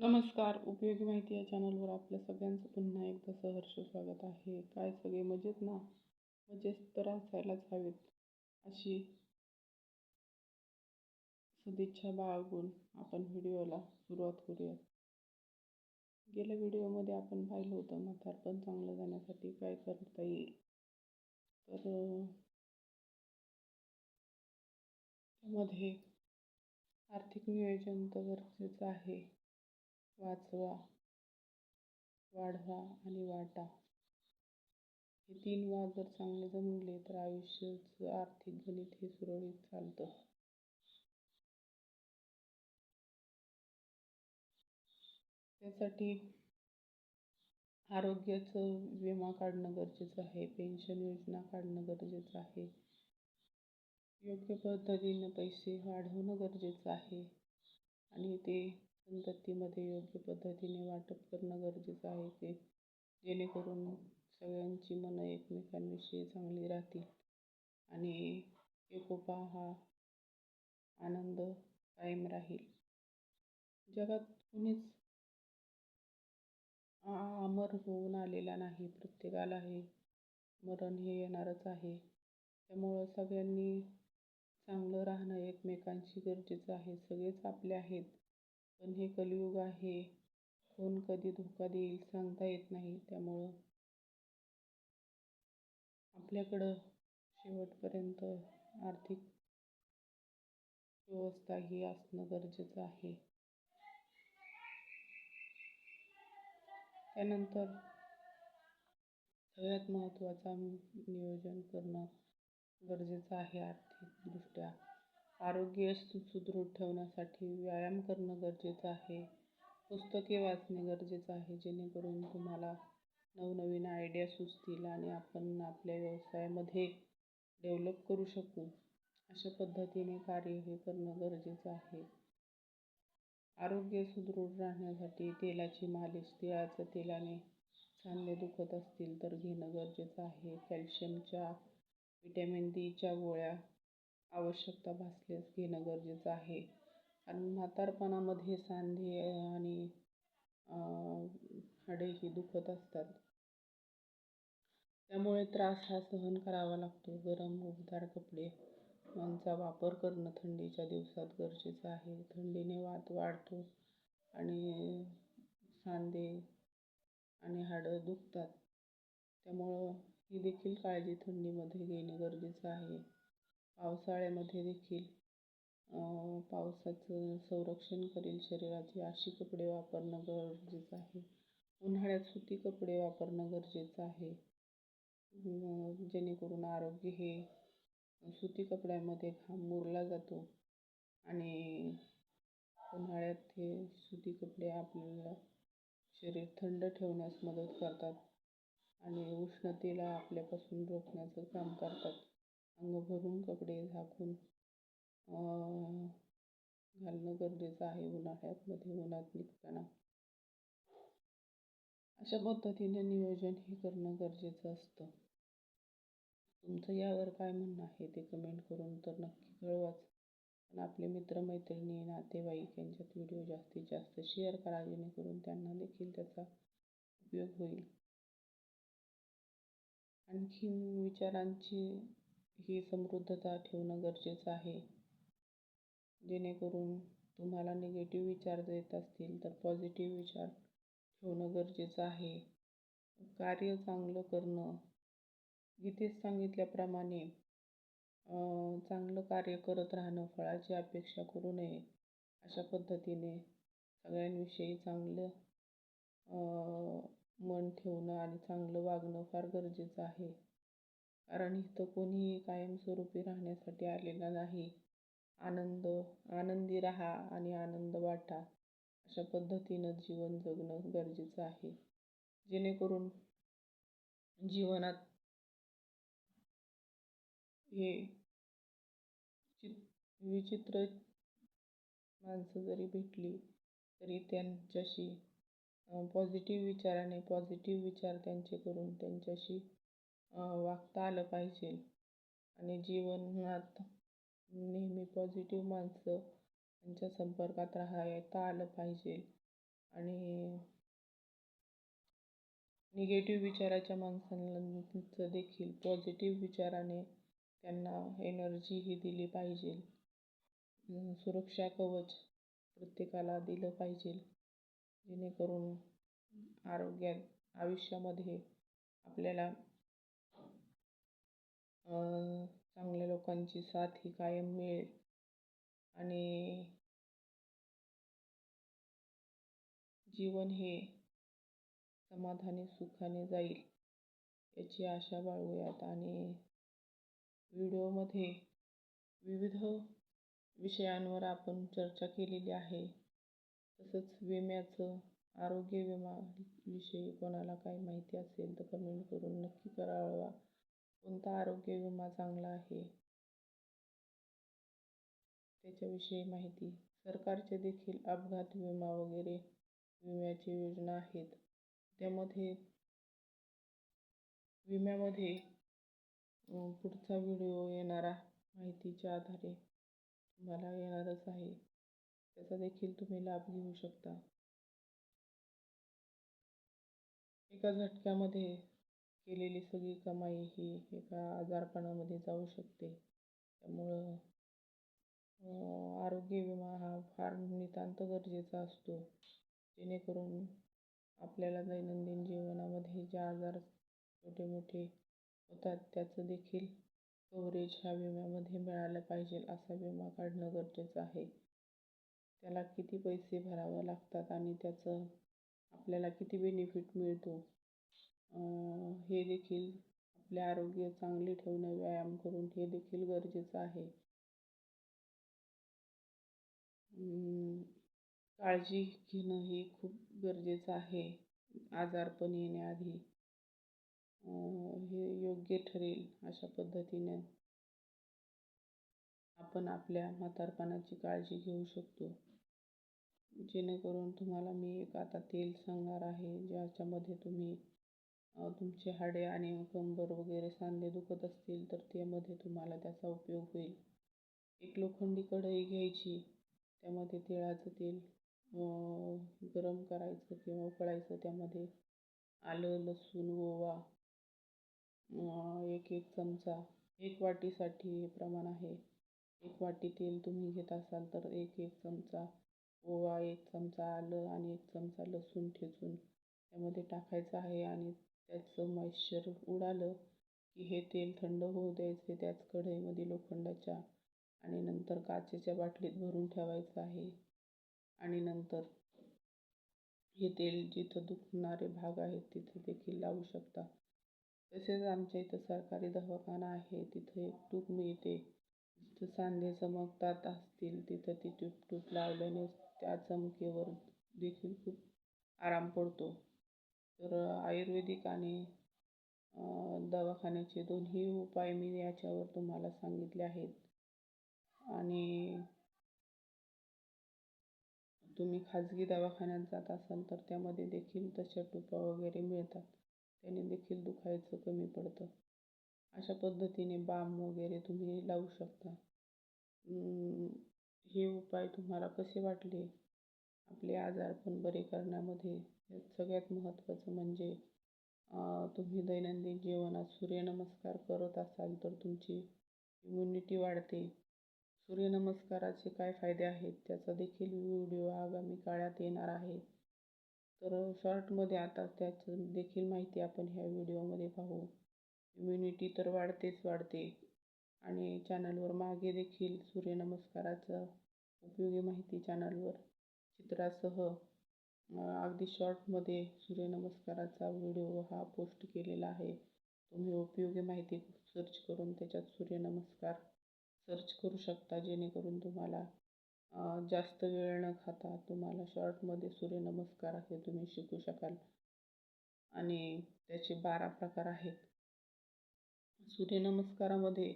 नमस्कार उपयोगी माहिती या चॅनलवर आपल्या सगळ्यांचं पुन्हा एकदा सहर्ष स्वागत आहे. काय सगळे मजेत ना? मजेत तर असायलाच हवेत. अशी सदिच्छा बाळगून आपण व्हिडिओला सुरुवात करूयात गेल्या व्हिडिओमध्ये आपण पाहिलं होतं म्हातारपण चांगलं जाण्यासाठी काय करता येईल? तर त्यामध्ये आर्थिक नियोजन तर गरजेचं आहे. वाचवा वाढवा आणि वाटा. हे तीन वाद जर चांगले जमले तर आयुष्याचं आर्थिक गणित हे सुरळीत चालतं. त्यासाठी आरोग्याचं विमा काढणं गरजेचं आहे पेन्शन योजना काढणं गरजेचं आहे योग्य पद्धतीनं पैसे वाढवणं गरजेचं आहे आणि ते संपत्तीमध्ये योग्य पद्धतीने वाटप करणं गरजेचं आहे ते जेणेकरून सगळ्यांची मनं एकमेकांविषयी चांगली राहतील. आणि एकोपा हा आनंद कायम राहील. जगात कुणीच अमर होऊन आलेला नाही प्रत्येकाला हे मरण हे येणारच आहे. त्यामुळं सगळ्यांनी चांगलं राहणं एकमेकांशी गरजेचं आहे. सगळेच आपले आहेत. पण हे कलियुग आहे. कोण कधी धोका देईल सांगता येत नाही त्यामुळं. आपल्याकडं शेवटपर्यंत आर्थिक व्यवस्था ही असणं गरजेचं आहे. त्यानंतर सगळ्यात महत्त्वाचा नियोजन करणं गरजेचं आहे आर्थिकदृष्ट्या. आरोग्य सु- सुदृढ ठेवण्यासाठी व्यायाम करणं गरजेचं आहे. पुस्तके वाचणे गरजेचं आहे जेणेकरून तुम्हाला नवनवीन आयडिया सुचतील आणि आपण आपल्या व्यवसायामध्ये डेव्हलप करू शकू. अशा पद्धतीने कार्य हे करणं गरजेचं आहे. आरोग्य सुदृढ राहण्यासाठी तेलाची मालिश तिळाच्या तेलाने सांधे दुखत असतील तर घेणं गरजेचं आहे. कॅल्शियमच्या विटॅमिन डीच्या गोळ्या आवश्यकता भासल्यास घेणं गरजेचं आहे. आणि म्हातारपणामध्ये सांधे आणि हाडे ही दुखत असतात. त्यामुळे त्रास हा सहन करावा लागतो. गरम उबदार कपडे यांचा वापर करणं थंडीच्या दिवसात गरजेचं आहे. थंडीने वात वाढतो आणि सांधे आणि हाडं दुखतात. त्यामुळं ही देखील काळजी थंडीमध्ये घेणं गरजेचं आहे. पावसाळ्यामध्ये देखील पावसाचं संरक्षण करेल शरीराचे अशी कपडे वापरणं गरजेचं आहे. उन्हाळ्यात सुती कपडे वापरणं गरजेचं आहे. जेणेकरून आरोग्य हे सुती कपड्यामध्ये घाम मुरला जातो. आणि उन्हाळ्यात हे सुती कपडे आपल्याला शरीर थंड ठेवण्यास मदत करतात. आणि उष्णतेला आपल्यापासून रोखण्याचं काम करतात. अंग भरून कपडे झाकून घालणं गरजेचं आहे उन्हाळ्यामध्ये उन्हात निघताना. अशा पद्धतीने नियोजन हे करणं गरजेचं असतं. तुमचं यावर काय म्हणणं आहे ते कमेंट करून तर नक्की कळवाच. पण आपले मित्रमैत्रिणी नातेवाईक यांच्यात व्हिडिओ जास्तीत जास्त शेअर करा जेणेकरून त्यांना देखील त्याचा उपयोग होईल. आणखीन विचारांची ही समृद्धता ठेवणं गरजेचं आहे. जेणेकरून तुम्हाला निगेटिव्ह विचार येत असतील तर पॉझिटिव्ह विचार ठेवणं गरजेचं आहे. कार्य चांगलं करणं. गीतेत सांगितल्याप्रमाणे चांगलं कार्य करत राहणं फळाची अपेक्षा करू नये अशा पद्धतीने सगळ्यांविषयी चांगलं मन ठेवणं आणि चांगलं वागणं फार गरजेचं आहे. कारण इथं कोणीही कायमस्वरूपी राहण्यासाठी आलेला नाही. आनंद आनंदी राहा आणि आनंद वाटा. अशा पद्धतीनं जीवन जगणं गरजेचं आहे. जेणेकरून जीवनात हे विचित्र माणसं जरी भेटली तरी त्यांच्याशी पॉझिटिव्ह विचाराने पॉझिटिव्ह विचार त्यांचे करून त्यांच्याशी वागता आलं पाहिजे. आणि जीवनात नेहमी पॉझिटिव्ह माणसं त्यांच्या संपर्कात राहता आलं पाहिजे. आणि निगेटिव्ह विचाराच्या माणसांचं देखील पॉझिटिव्ह विचाराने त्यांना एनर्जी ही दिली पाहिजे. सुरक्षा कवच प्रत्येकाला दिलं पाहिजे. जेणेकरून आरोग्यात आयुष्यामध्ये आपल्याला चांगल्या लोकांची साथ ही कायम मिळेल. आणि जीवन हे समाधानी सुखाने जाईल याची आशा बाळगूयात. आणि व्हिडिओमध्ये विविध विषयांवर आपण चर्चा केलेली आहे. तसंच विम्याचं आरोग्य विमा विषयी कोणाला काही माहिती असेल तर कमेंट करून नक्की कळवा. कोणता आरोग्य विमा चांगला आहे? त्याच्याविषयी माहिती. सरकारचे देखील अपघात विमा वगैरे विम्याची योजना आहेत. त्यामध्ये विम्यामध्ये पुढचा व्हिडिओ येणारा माहितीच्या आधारे तुम्हाला येणारच आहे. त्याचा देखील तुम्ही लाभ घेऊ शकता. एका झटक्यामध्ये केलेली सगळी कमाई ही एका आजारपणामध्ये जाऊ शकते. त्यामुळं आरोग्य विमा हा फार नितांत गरजेचा असतो. जेणेकरून आपल्याला दैनंदिन जीवनामध्ये जे आजार छोटे मोठे होतात त्याचं देखील कव्हरेज ह्या विम्यामध्ये मिळालं पाहिजे असा विमा काढणं गरजेचं आहे. त्याला किती पैसे भरावं लागतात आणि त्याचं आपल्याला किती बेनिफिट मिळतो? हे देखील आपले आरोग्य चांगले ठेवणं व्यायाम करून हे देखील गरजेचं आहे. काळजी घेणं हे खूप गरजेचं आहे. आजारपण येण्याआधी. हे योग्य ठरेल अशा पद्धतीने. आपण आपल्या म्हातारपणाची काळजी घेऊ शकतो. जेणेकरून तुम्हाला मी एक आता तेल सांगणार आहे ज्याच्यामध्ये तुम्ही तुमचे हाडे आणि कंबर वगैरे सांधे दुखत असतील तर त्यामध्ये तुम्हाला त्याचा उपयोग होईल. एक लोखंडी कढई घ्यायची त्यामध्ये तिळाचं तेल गरम करायचं किंवा उकळायचं त्यामध्ये आलं लसूण ओवा एक एक चमचा एक वाटीसाठी प्रमाण आहे. एक वाटी तेल तुम्ही घेत असाल तर एक एक चमचा ओवा एक चमचा आलं आणि एक चमचा लसूण ठेचून त्यामध्ये टाकायचं आहे आणि त्याचं मॉइश्चर उडालं की हे तेल थंड होऊ द्यायचे त्याच कढईमध्ये लोखंडाच्या आणि नंतर काचेच्या बाटलीत भरून ठेवायचं आहे. आणि नंतर हे तेल जिथं दुखणारे भाग आहेत तिथे देखील लावू शकता. तसेच आमच्या इथं सरकारी दवाखाना आहे तिथे एक टूप मिळते. जिथं सांधे चमकतात असतील तिथं ती टूप टूप लावल्याने त्या चमकेवर देखील खूप आराम पडतो. तर आयुर्वेदिक आणि दवाखान्याचे दोन्ही उपाय मी याच्यावर तुम्हाला सांगितले आहेत. आणि तुम्ही खाजगी दवाखान्यात जात असाल तर त्यामध्ये देखील तशा टुपा वगैरे मिळतात. त्याने देखील दुखायचं कमी पडतं. अशा पद्धतीने बाम वगैरे तुम्ही लावू शकता. हे उपाय तुम्हाला कसे वाटले? आपले आजारपण बरे करण्यामध्ये सगळ्यात महत्त्वाचं म्हणजे तुम्ही दैनंदिन जीवनात सूर्यनमस्कार करत असाल तर तुमची इम्युनिटी वाढते. सूर्यनमस्काराचे काय फायदे आहेत त्याचा देखील व्हिडिओ आगामी काळात येणार आहे. तर शॉर्टमध्ये आता त्याचं देखील माहिती आपण ह्या व्हिडिओमध्ये पाहू. इम्युनिटी तर वाढतेच वाढते आणि चॅनलवर मागे देखील सूर्यनमस्काराचं उपयोगी माहिती चॅनलवर चित्रासह अगदी शॉर्टमध्ये सूर्यनमस्काराचा व्हिडिओ हा पोस्ट केलेला आहे. तुम्ही उपयोगी माहिती सर्च करून त्याच्यात सूर्यनमस्कार सर्च करू शकता जेणेकरून तुम्हाला जास्त वेळ न खाता तुम्हाला शॉर्टमध्ये सूर्यनमस्कार हे तुम्ही शिकू शकाल. आणि त्याचे बारा प्रकार आहेत. सूर्यनमस्कारामध्ये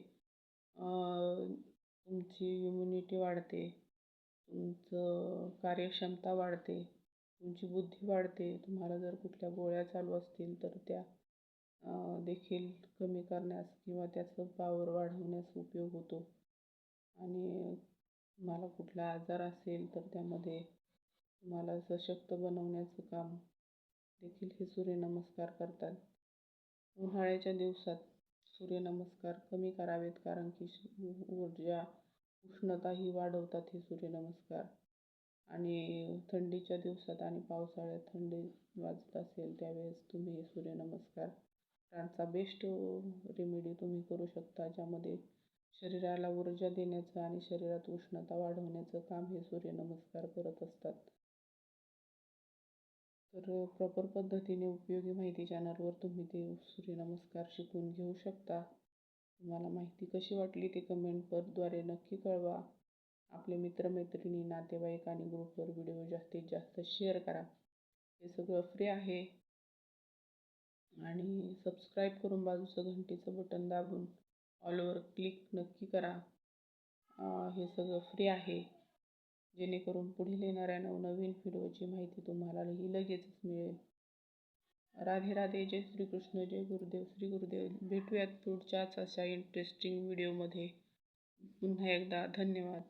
तुमची इम्युनिटी वाढते. तुमचं कार्यक्षमता वाढते तुमची बुद्धी वाढते. तुम्हाला जर कुठल्या गोळ्या चालू असतील तर त्या देखील कमी करण्यास किंवा त्याचं पावर वाढवण्यास उपयोग होतो. आणि तुम्हाला कुठला आजार असेल तर त्यामध्ये तुम्हाला सशक्त बनवण्याचं काम देखील हे सूर्यनमस्कार करतात. उन्हाळ्याच्या दिवसात सूर्यनमस्कार कमी करावेत कारण की ऊर्जा उष्णता ही वाढवतात हे सूर्यनमस्कार. आणि थंडीच्या दिवसात आणि पावसाळ्यात थंडी वाजत असेल त्यावेळेस तुम्ही हे सूर्यनमस्कार. त्यांचा बेस्ट रेमेडी तुम्ही करू शकता ज्यामध्ये शरीराला ऊर्जा देण्याचं आणि शरीरात उष्णता वाढवण्याचं काम हे सूर्यनमस्कार करत असतात. तर प्रॉपर पद्धतीने उपयोगी माहिती चॅनलवर तुम्ही ते सूर्यनमस्कार शिकून घेऊ शकता. तुम्हाला माहिती कशी वाटली ते कमेंटद्वारे नक्की कळवा. आपले मित्रमैत्रिणी नातेवाईक आणि ग्रुपवर व्हिडिओ जास्तीत जास्त शेअर करा. हे सगळं फ्री आहे. आणि सबस्क्राईब करून बाजूचं घंटीचं बटन दाबून ऑलवर क्लिक नक्की करा. हे सगळं फ्री आहे. जेणेकरून पुढील येणाऱ्या नवनवीन व्हिडिओची माहिती तुम्हाला ही लगेचच मिळेल. राधे राधे जय श्रीकृष्ण जय गुरुदेव श्री गुरुदेव. भेटूयात पुढच्याच अशा इंटरेस्टिंग व्हिडिओमध्ये पुन्हा एकदा धन्यवाद.